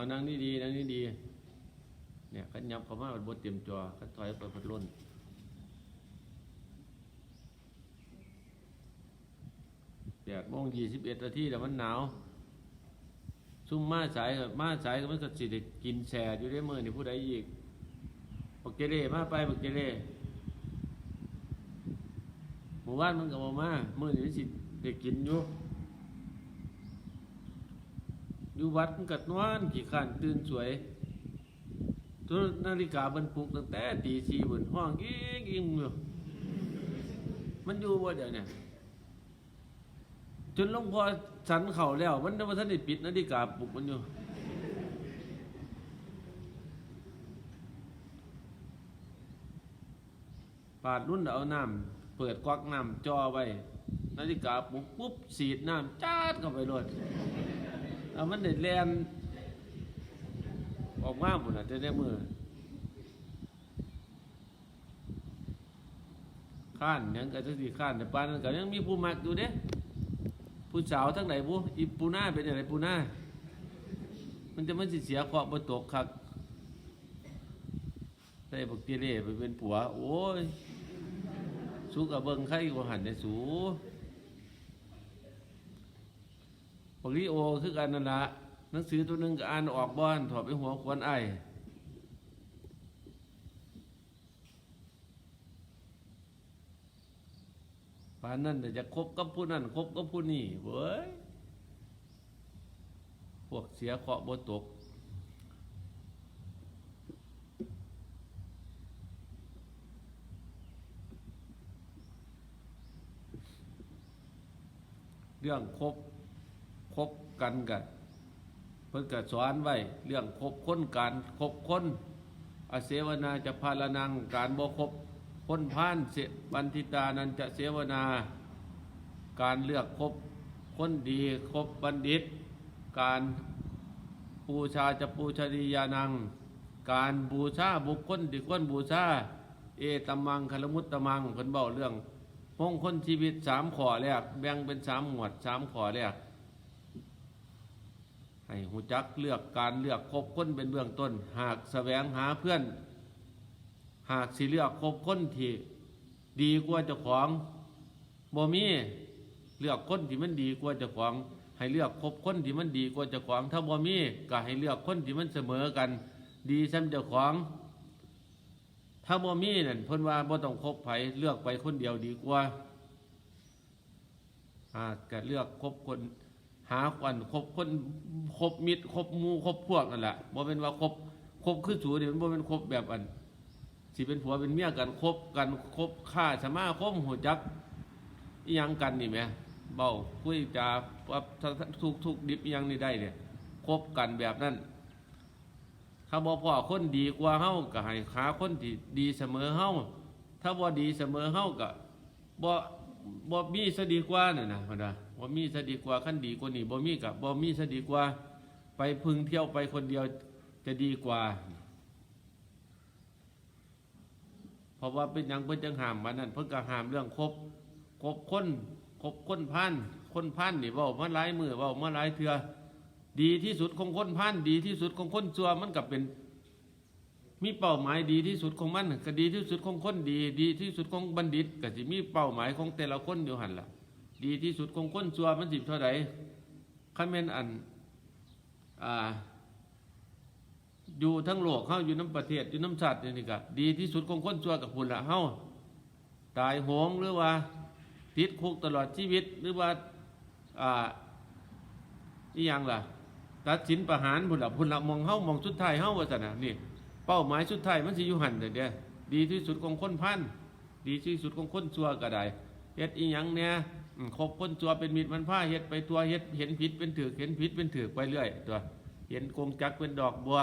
เอานั่งนี่ดีนั่งนี่ดี เนี่ยขันยับเขามาบนเตรียมจอขันถอยไปพัดล้นแปดโมงยี่สิบเอ็ดนาทีแต่มันหนาว ซุ่มมาสายกับมาสายก็มันก็สิได้กินแสดอยู่ได้เมื่อนี่ผู้ใดอีกบักเจเรมาไปบักเจเรหมู่บ้านมันก็บอกมาเมื่อนี่สิได้กินอยู่ อยู่วัดมันกัดนอนกี่ขันตื่นสวยตัวนาฬิกาบรรพุกตั้งแต่ตีสี่บนห้องกิ้งกิ้งอยู่มันอยู่บ่เดี๋ยวเนี่ยจนหลวงพ่อสันเข่าแล้ว มันว่าท่านได้ปิดนาฬิกาปลุกมันอยู่ปาดรุ่นเอาน้ำเปิดกวักน้ำจ่อไว้นาฬิกาปลุกปุ๊บสีดน้ำจ้าดเข้าไปรถ เอามันเด็ดแลนออกมาหมดอะจะได้มือข้านยังก็จะสีข้านแต่ปานนั้นก็ยังมีผู้มักอยู่เด้ผู้สาวทั้งไหนผู้อีปูน้าเป็นอะไรปูน้ามันจะมันสิเสียเคระห์บตกคักได้บักเตเล่ไปเป็นผัว โอ้ยสู้กับเบิงไข่กว่าหันได้สู บักลีโอคือกันนั่นละหนังสือตัวหนึ่งก็อ่านออกบ้านถอดไปหัวควนไอปานนั่นจะคบกับผู้นั่นคบกับผู้นี่เว้ยพวกเสียเคราะห์บ่ตกเรื่องครบ บกันกันเพิ่นก็สอนไว้เรื่องคบค้นการคบค้นอเสวนาจะพาลนังการบ่คบค้นพานเสบันทิตานันจะเสวนา การเลือกคบคนดีคบบัณฑิต การบูชาจะปูชนียานัง การบูชาบุคคลที่ควรบูชาเอตมังคลมุตตมังเพิ่นเบาเรื่องมงคลชีวิตสามข้อแรกแบ่งเป็นสามหมวดสามข้อแรก ให้หูจักเลือกการเลือกคบคนเป็นเบื้องต้น หากแสวงหาเพื่อน หากสิเลือกคบคนที่ดีกว่าเจ้าของบ่มีเลือกคนที่มันดีกว่าเจ้าของให้เลือกคบคนที่มันดีกว่าเจ้าของ ถ้าบ่มีก็ให้เลือกคนที่มันเสมอกัน ดีซ้ำเจ้าของ ถ้าบ่มีนั่นเพิ่นว่าบ่ต้องคบไผเลือกไปคนเดียวดีกว่าอ่าก็เลือกคบคน หาควันคบคนคบมิตรคบมูคบพวกนั่นแหละบ่เป็นว่าคบคบคือสูเนี่มันบ่เป็นคบแบบอันสิเป็นผัวเป็นเมียกันคบกันคบฆ่าสมาคมหัวจักอีหยังกันนี่แหมเบาคุยจาว่าทุกทุกดิบอีหยังนี่ได้เนี่ยคบกันแบบนั้นถ้าบ่พ่อคนดีกว่าเฮาก็ให้หาคนที่ดีเสมอเฮาถ้าบ่ดีเสมอเฮาก็บ่บ่มีซะดีกว่านั่นน่ะพุ่นน่ะ บ่มีซะดีกว่าคันดีกว่านี้บ่มีก็บ่มีซะดีกว่า ไปพึงเที่ยวไปคนเดียวจะดีกว่า เพราะว่าเป็นยังเพิ่นจังห้ามมันนั่นเพิ่นก็ห้ามเรื่องครบครบคนครบคนพันคนพันนี่เว้ามาหลายมือเว้ามาหลายเทื่อดีที่สุดของคนพันดีที่สุดของคนซัวมันกับเป็นมีเป้าหมายดีที่สุดของมันก็ดีที่สุดของคนดี ดีที่สุดของบัณฑิตก็สิมีเป้าหมายของแต่ละคนอยู่หันละ ดีที่สุดของคนซัวมันสิเท่าไหร่คันแม่นอันอ่าอยู่ทั้งโลกเฮาอยู่น้ำประเทศอยู่น้ำชาตินี่ก็ดีที่สุดของคนซัวกับคุณละเฮาตายโหงหรือว่าติดคุกตลอดชีวิตหรือว่าอ่าอีหยังล่ะตัดสินประหารพุ่นละพุ่นละมองเฮามองสุดท้ายเฮาว่าซั่น่ะนี่ เป้าหมายสุดท้ายมันสิอยู่หันเด้อเด้อดีที่สุดของคนพันดีที่สุดของคนชัวก็ได้เฮ็ดอีหยังเนี่ย คบคนชั่วเป็นมิตรมันพาเฮ็ดไปตัวเฮ็ดเห็นผิดเป็นถูกเห็นผิดเป็นถูกไปเรื่อย ตัว เห็นกงจักเป็นดอกบัว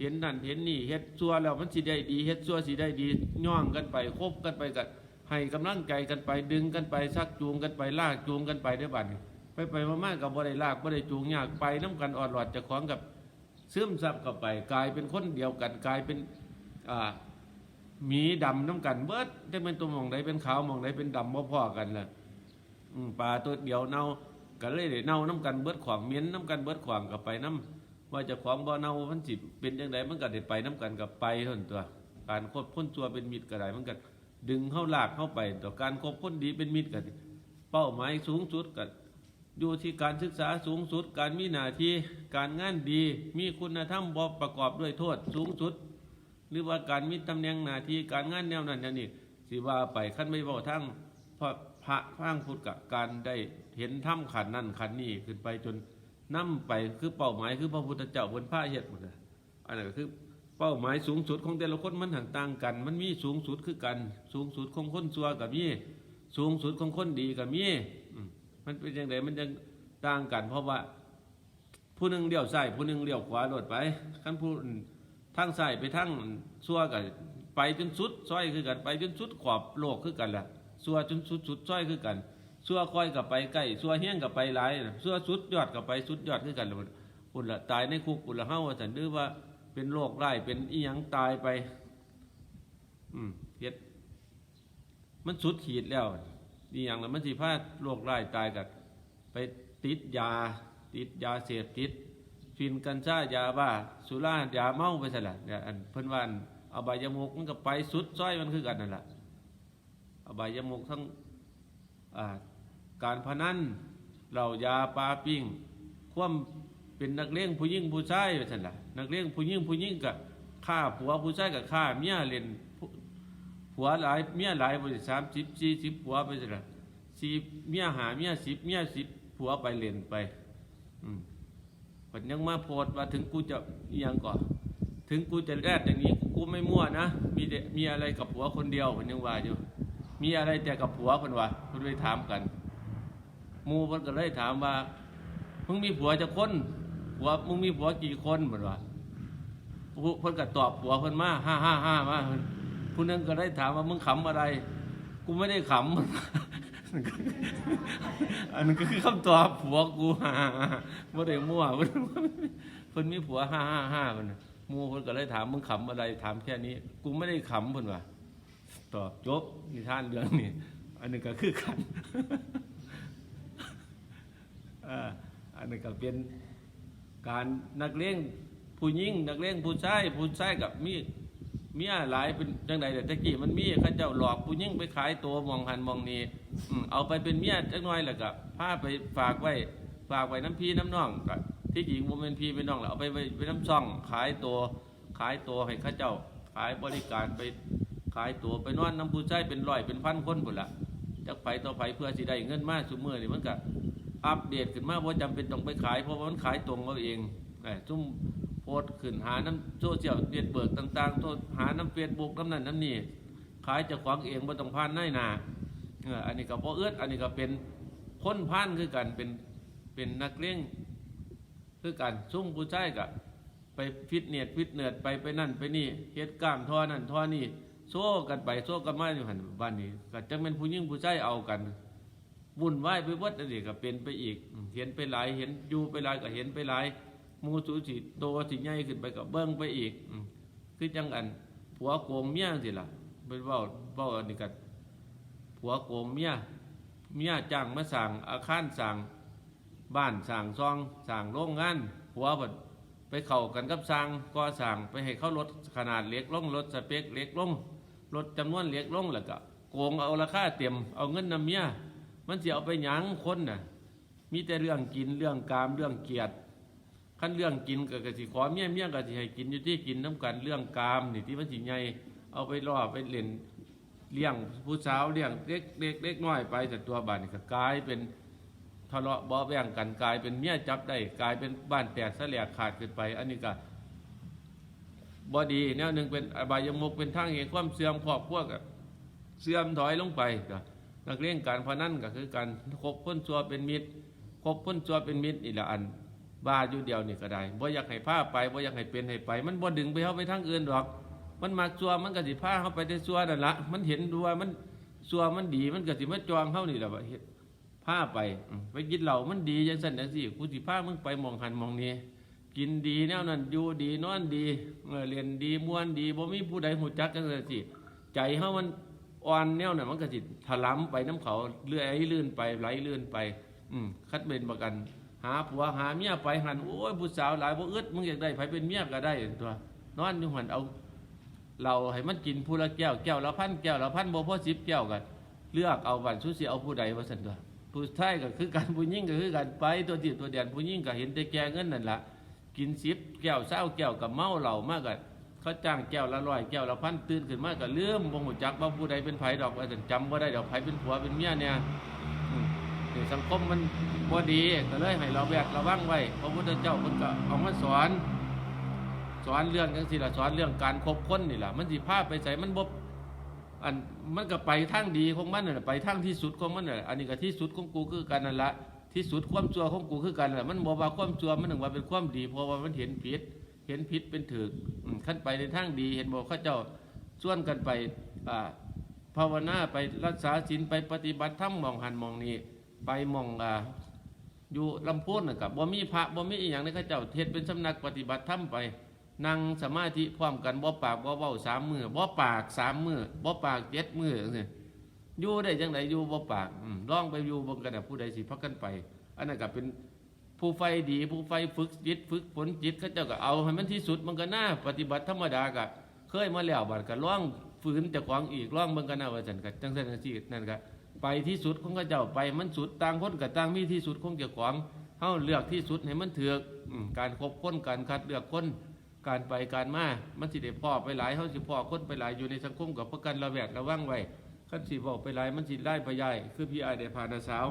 เห็นนั่นเห็นนี่เฮ็ดชั่วแล้วมันสิได้ดีเฮ็ดชั่วสิได้ดีย่องกันไปคบกันไปกันให้กำลังใจกันไปดึงกันไปชักจูงกันไปลากจูงกันไปได้บัดนี้ไปไปมากๆกับบ่ได้ลากบ่ได้จูงยากไปน้ำกันออดหลอดจะของกับซึมซับกับไปกลายเป็นคนเดียวกันกลายเป็นอ่าหมีดำน้ำกันเบิดจะเป็นตัวมองใดเป็นขาวมองใดเป็นดำบ่พอกันล่ะ ปลาตัวเดียวเน่าก็เลยได้เน่าน้ำกันเบิดขวางเมียนน้ำกันเบิดขวางกับไปน้ำว่าจะของบ่เน่ามันสิเป็นจังไดมันก็ได้ไปน้กันกับไปเท่านั้นตัว การคบคนชั่วเป็นมิตรก็ได้มันก็ดึงเข้าลากเข้าไป ต่อการคบคนดีเป็นมิตรก็เป้าหมายสูงสุดก็อยู่ที่การศึกษาสูงสุด การมีหน้าที่การงานดีมีคุณธรรมบ่ประกอบด้วยโทษสูงสุด หรือว่าการมีตำแหน่งหน้าที่การงานแนวนั้นนี้สิว่าไปขั้นไม่บอกทั้งพระ พระพางพุทธกับการได้เห็นถ้ำขันนั่นขันนี้ขึ้นไปจนนํไปคือเป้าหมายคือพระพุทธเจ้าบนผ้าเหตุหมดเลยอันนั้นคือเป้าหมายสูงสุดของแต่ละคนมันห่างต่างกัน มันมีสูงสุดคือกัน สูงสุดของคนซัวกับมีสูงสุดของคนดีกับมีมันเป็นอย่างไรมันยังต่างกัน เพราะว่า ผู้หนึ่งเลี้ยวซ้ายผู้หนึ่งเลี้ยวขวาโดดไปขั้นผู้ทางซ้ายไปทางซัวกันไปจนสุดซ้อยคือกันไปจนสุดขอบโลกคือกันแหละ ซัวจนสุดสุดซ้อยคือกันซัวคอยกับไปใกล้ซัวเฮี้ยงกับไปหลายซัวสุดยอดกับไปสุดยอดคือกันเลยปุ่นละตายในคุกปุ่นละเฮาว่าสันดื้อว่าเป็นโรคไร้เป็นอีหยังตายไป อืมเฮ็ดมันสุดขีดแล้วอีหยังแล้วมันสิพาโรคไร้ตายกับไปติดยา ติดยาเสพติดฟินกัญชายาบ้าสุรายาเมาไปซะละเนี่ยอันเพิ่นว่าอันอบายมุกมันก็ไปสุดซ้อยมันคือกันนั่นแหละ อบายมุกทั้งการพนันเหล่ายาปลาปิ้งความเป็นนักเลงผู้หญิงผู้ชายไปซะละนักเลงผู้หญิงผู้หญิงกับฆ่าผัวผู้ชายกับฆ่าเมียเล่นผัวหลายเมียหลายบริสามสิบสี่สิบผัวไปซะละสี่เมียหาเมียสิบเมียสิบผัวไปเล่นไปอืมผมยังมาโพดว่าถึงกูจะอิหยังก่อนถึงกูจะแรดอย่างนี้กูไม่มั่วนะ มีแต่มีอะไรกับผัวคนเดียวผมยังว่าอยู่ มีอะไรแต่กับผัวคนว่าคนไปถามกันมูคนก็เลยถามว่ามึงมีผัวจะคนผัวมึงมีผัวกี่คนเหมือนว่าผู้เพิ่นก็ตอบผัวเพิ่นมาห้าห้าห้ามาผู้นึงก็ได้ถามว่ามึงขำอะไร กูไม่ได้ขำอันนั้นก็คือคำตอบผัวกูฮ่าไม่ได้มั่วเพิ่นมีผัวห้าห้าห้าเพิ่นมูเพิ่นก็เลยถามมึงขำอะไร ถามแค่นี้ กูไม่ได้ขำเพิ่นว่า ตอจบนิทานเรื่องนี้อันนี้ก็คือกันอันนี้ก็เป็นการนักเลงผู้หญิงนักเลงผู้ชายผู้ชายกับมีเมียหลายเป็นจังใดแต่ตะกี้มันมีเขาเจ้าหลอกผู้หญิงไปขายตัวมองหันมองนี้เอาไปเป็นเมียจักน่อยแล้วก็พาไปฝากไว้ฝากไว้น้ำพีน้ำน้องก็ที่จริงบ่แม่นพีเป็นน้องแล้วเอาไปไว้น้ำซ่องขายตัวขายตัวให้ข้าเจ้าขายบริการไป ขายตัวไปนอนน้ำผู้ชายเป็นร้อยเป็นพันคนพุ่นละจักไปต่อไปเพื่อสิได้เงินมาซุมื้อนี่มันก็อัปเดตขึ้นมาว่าจำเป็นต้องไปขายเพราะมันขายตรงเอาเองไอ้ซุ่มโพสขึ้นหาน้ำโซเชียลเน็ตเบิร์กต่างๆโทษหาน้ำเฟซบุ๊กน้ำนั่นน้ำนี่ขายจากของเองบ่ต้องผ่านนายหนาอันนี้ก็บ่เอื้ออันนี้ก็เป็นคนผ่านคือกันเป็นเป็นนักเลี้ยงคือกันซุ่มผู้ชายกับไปฟิตเนสฟิตเนสไปไปนั่นไปนี่เฮ็ดกล้ามท่อนั่นท่อนี่ โซ่กันไปโซ่กันมาอยู่หันบ้านนี้ก็จังเป็นผู้หญิงผู้ชายเอากันวุ่นวายไปวัดอันนี้ก็เป็นไปอีก เห็นไปหลายเห็นอยู่ไปหลายก็เห็นไปหลายมูสูสีโตสิใหญ่ขึ้นไปก็เบิ้งไปอีกคือจังอันผัวโกงเมียสิล่ะเป็นว้าว้าอันนี้กันผัวโกงเมียเมียจ้างมาสั่งอาคารสั่งบ้านสั่งซองสั่งโรงงานผัวบัดไปเข้ากันกับสั่งก็สั่งไปให้เขาลดขนาดเล็กลงลดสเปคเล็กลง ลดจำนวนเล็กลงแล้วก็โกงเอาราคาเต็มเอาเงินนำเมียมันจะเอาไปหยังคนน่ะมีแต่เรื่องกินเรื่องกามเรื่องเกียรติขั้นเรื่องกินก็กสิขอเมียเมียก็สิให้กินอยู่ที่กินน้ำกันเรื่องกามนี่ที่มันสิใหญ่เอาไปล่อไปเล่นเลี้ยงผู้สาวเลี้ยงเด็กเด็กเด็กน้อยไปแต่ตัวบ้านก็กลายเป็นทะเลาะบาะแบ่งกันกลายเป็นเมียจับได้กลายเป็นบ้านแตกสลกขาดขึ้นไป อันนี้ก็ บอดีแนวหนึ่งเป็นอบายมุกเป็นทางแห่งความเสื่อมครอบครัวกับเสื่อมถอยลงไปก็นักเล่นการพนันก็คือการคบพ้นชัวเป็นมิตรคบพ้นชัวเป็นมิตรอีกละอันบ้าอยู่เดียวนี่ก็ได้บ่อยากให้พาไปบ่อยากให้เป็นให้ไป มันบ่ดึงไปเข้าไปทางอื่นหรอก มันมักชัวมันก็สิพาเข้าไปได้ชัวนั่นละมันเห็นดูว่ามันชัวมันดีมันก็สิมาจองเข้านี่แหละว่าไปอืมไปกินเหล้ามันดีจังซั่นจังซี่กูสิพามึงไปมองหันมองนี้ กินดีแนวนั้นอยู่ดีนอนดีเรียนดีม่วนดีบ่มีผู้ใดหูจักจันสิใจเฮามันอ่อนแนวน่ะมันก็สิถลำไปน้ำเขาเลื่อยลื่นไปไหลลื่นไป อืมคัดเป็นประกัน หาผัวหาเมียไปหันโอ้ยผู้สาวหลายบ่อึดมึงอยากได้ไผเป็นเมียก็ได้ตัวนอนอยู่หันเอาเราให้มันกินผู้ละแก้วแก้วละพันแก้วละพันบ่พอสิบแก้วกันเลือกเอาบันสุสิเอาผู้ใดว่าซั่นตัวผู้ชายก็คือกันผู้หญิงก็คือกันไปตัวที่ตัวแดนผู้หญิงก็เห็นแต่แก่เงินนั่นล่ะ กินสิบแก้วเศร้าแก้วกับเมาเหล้ามากกันเขาจ้างแก้วละร้อยแก้วละพันตื่นขึ้นมาก็เลื่อมบ่ฮู้จักว่าผู้ใดเป็นไผดอกว่าซั่นจำบ่ได้ดอกไผเป็นผัวเป็นเมียเนี่ยอืมนี่สังคมมันบ่ดีก็เลยให้เราแวดระวังไว้พระพุทธเจ้ามันก็เอามาสอนสอนเรื่องจังซี่ละสอนเรื่องการคบคนนี่ล่ะมันสิพาไปใส่มันบ่อันมันก็ไปทางดีของมันน่ะไปทางที่สุดของมันน่ะอันนี้ก็ที่สุดของกูคือกันนั่นละ ที่สุดความชั่วของกูคือกันนั่นล่ะมันบ่ว่าความชั่วมันถึงว่าเป็นความดีเพราะว่ามันเห็นผิดเห็นผิดเป็นถูกขั้นไปในทางดีเห็นบอกเขาเจ้าส่วนกันไปอ่าภาวนาไปรักษาศีลไปปฏิบัติธรรมมองหันมองนี้ไปมองอ่าอยู่ลำพูนนะกับบ่มีพระบ่มีอีหยังในข้าเจ้าเทศเป็นสำนักปฏิบัติธรรมไปนั่งสมาธิพร้อมกันบ่ปากบ่เว้าสามมือบ่ปากสามมือบ่ปากเจ็ดมือนี่ อยู่ได้จังไดอยู่บ่ปากอืมลองไปอยู่บ่งกันน่ะผู้ใดสิพักกันไป อันนั้นก็เป็นผู้ไฟดีผู้ไฟฝึกจิตฝึกฝนจิตเขาเจ้าก็เอาให้มันที่สุดมันก็น่าปฏิบัติธรรมดาก็เคยมาแล้วบัดก็ลองฝืนจ้าของอีกลองเบิ่งกันนะว่าจังก็จังซั่นจังซี่นั่นก็ไปที่สุดของเขาเจ้าไปมันสุดต่างคนก็ต่างมีที่สุดของเจ้าของเฮาเลือกที่สุดให้มันเถูกอืมการคบค้นการคัดเลือกคนการไปการมามันสิได้พ่อไปหลายเฮาสิพ่อค้นไปหลายอยู่ในสังคมกับประกันระแวดระวังไว้ ขั้นสีบอกไปไล่มันสิไล่พยายคือพี่อายได้พานาสาว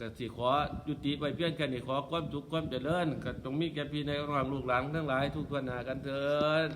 กสิขอยุติไปเพียงแค่นี้ขอความสุขความเจริญก็ต้องมีแก่พี่ในระหว่างลูกหลานทั้งหลายทุกทวนหน้ากันเถิด